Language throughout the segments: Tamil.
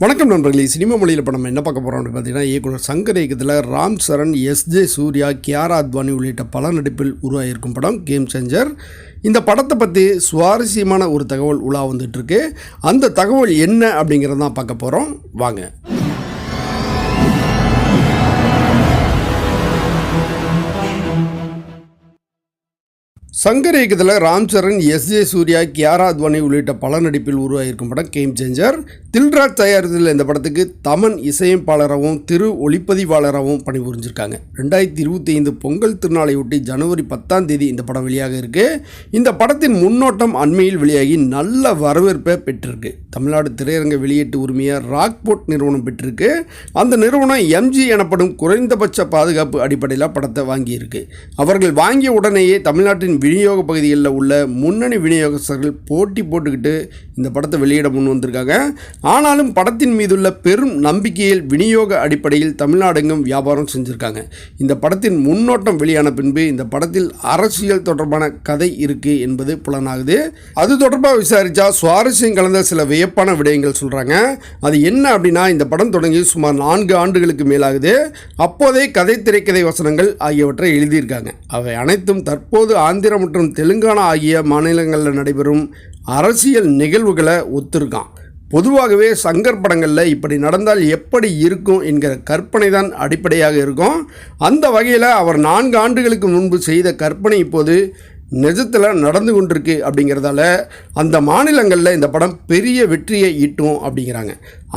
வணக்கம் நண்பர்களே சினிமா மொழியில் இப்போ நம்ம என்ன பார்க்க போகிறோம் அப்படின்னு பார்த்தீங்கன்னா இயக்குனர் சங்கர் இயக்கத்தில் ராம் சரண் எஸ் ஜே சூர்யா கியாரா அத்வானி உள்ளிட்ட பல நடிப்பில் உருவாகியிருக்கும் படம் கேம் சேஞ்சர் இந்த படத்தை பற்றி சுவாரஸ்யமான ஒரு தகவல் உலா வந்துட்டுருக்கு அந்த தகவல் என்ன அப்படிங்கிறதான் பார்க்க போகிறோம் வாங்க. சங்கர் இயக்கத்தில் ராம் சரண் எஸ். ஜே. சூர்யா கியாரா அத்வானி உள்ளிட்ட பல நடிப்பில் உருவாகியிருக்கும் படம் கேம் சேஞ்சர் தில்ராஜ் தயாரித்தில் இந்த படத்துக்கு தமன் இசையமைப்பாளராகவும் திரு ஒளிப்பதிவாளராகவும் பணிபுரிஞ்சிருக்காங்க. ரெண்டாயிரத்தி இருபத்தி ஐந்து பொங்கல் திருநாளையொட்டி ஜனவரி பத்தாம் தேதி இந்த படம் வெளியாக இருக்கு. இந்த படத்தின் முன்னோட்டம் அண்மையில் வெளியாகி நல்ல வரவேற்பை பெற்றிருக்கு. தமிழ்நாடு திரையரங்க வெளியீட்டு உரிமையை ராக்போர்ட் நிறுவனம் பெற்றிருக்கு. அந்த நிறுவனம் எம்ஜி எனப்படும் குறைந்தபட்ச பாதுகாப்பு அடிப்படையில் படத்தை வாங்கியிருக்கு. அவர்கள் வாங்கிய உடனேயே தமிழ்நாட்டின் விநியோக பகுதிகளில் உள்ள முன்னணி விநியோகஸ்தர்கள் போட்டி போட்டுக்கிட்டு இந்த படத்தை வெளியிட முன் வந்திருக்காங்க. ஆனாலும் படத்தின் மீதுள்ள பெரும் நம்பிக்கையில் விநியோக அடிப்படையில் தமிழ்நாடெங்கும் வியாபாரம் செஞ்சுருக்காங்க. இந்த படத்தின் முன்னோட்டம் வெளியான பின்பு இந்த படத்தில் அரசியல் தொடர்பான கதை இருக்கு என்பது புலனாகுது. அது தொடர்பாக விசாரித்தா சுவாரஸ்யம் கலந்த சில வியப்பான விடயங்கள் சொல்கிறாங்க அது என்ன அப்படின்னா இந்த படம் தொடங்கி சுமார் நான்கு ஆண்டுகளுக்கு மேலாகுது. அப்போதே கதை திரைக்கதை வசனங்கள் ஆகியவற்றை எழுதியிருக்காங்க. அவை அனைத்தும் தற்போது ஆந்திர மற்றும் தெலுங்கானா ஆகிய மாநிலங்களில் நடைபெறும் அரசியல் நிகழ்வுகளை ஒத்துருக்கான். பொதுவாகவே சங்கர் படங்களில் இப்படி நடந்தால் எப்படி இருக்கும் என்கிற கற்பனை தான் அடிப்படையாக இருக்கும். அந்த வகையில் அவர் நான்கு ஆண்டுகளுக்கு முன்பு செய்த கற்பனை இப்போது நிஜத்தில் நடந்து கொண்டிருக்கு அப்படிங்கிறதால அந்த மாநிலங்களில் இந்த படம் பெரிய வெற்றியை ஈட்டும் அப்படிங்கிறாங்க.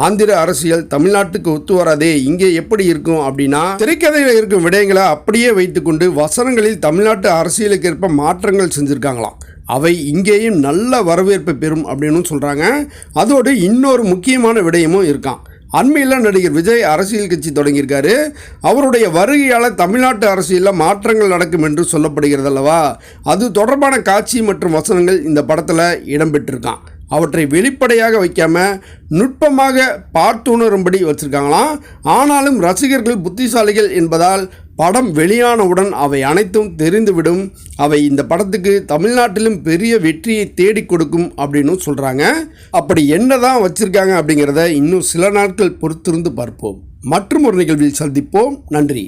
ஆந்திர அரசியல் தமிழ்நாட்டுக்கு ஒத்து வராதே இங்கே எப்படி இருக்கும் அப்படின்னா திரைக்கதையில் இருக்கும் விடயங்களை அப்படியே வைத்துக்கொண்டு வசனங்களில் தமிழ்நாட்டு அரசியலுக்கு ஏற்ப மாற்றங்கள் செஞ்சுருக்காங்களாம். அவை இங்கேயும் நல்ல வரவேற்பு பெறும் அப்படின்னு சொல்கிறாங்க அதோடு இன்னொரு முக்கியமான விடயமும் இருக்கான் அண்மையில் நடிகர் விஜய் அரசியல் கட்சி தொடங்கியிருக்காரு. அவருடைய வருகையால் தமிழ்நாட்டு அரசியலில் மாற்றங்கள் நடக்கும் என்று சொல்லப்படுகிறது அல்லவா? அது தொடர்பான காட்சி மற்றும் வசனங்கள் இந்த படத்தில் இடம்பெற்றிருக்கான். அவற்றை வெளிப்படையாக வைக்காம நுட்பமாக பார்த்துணரும்படி வச்சுருக்காங்களாம். ஆனாலும் ரசிகர்கள் புத்திசாலிகள் என்பதால் படம் வெளியானவுடன் அவை அனைத்தும் தெரிந்துவிடும். அவை இந்த படத்துக்கு தமிழ்நாட்டிலும் பெரிய வெற்றியை தேடி கொடுக்கும் அப்படின்னு சொல்கிறாங்க அப்படி என்ன தான் வச்சுருக்காங்க அப்படிங்கிறத இன்னும் சில நாட்கள் பொறுத்திருந்து பார்ப்போம். மற்றும் ஒரு நிகழ்வில் சந்திப்போம். நன்றி.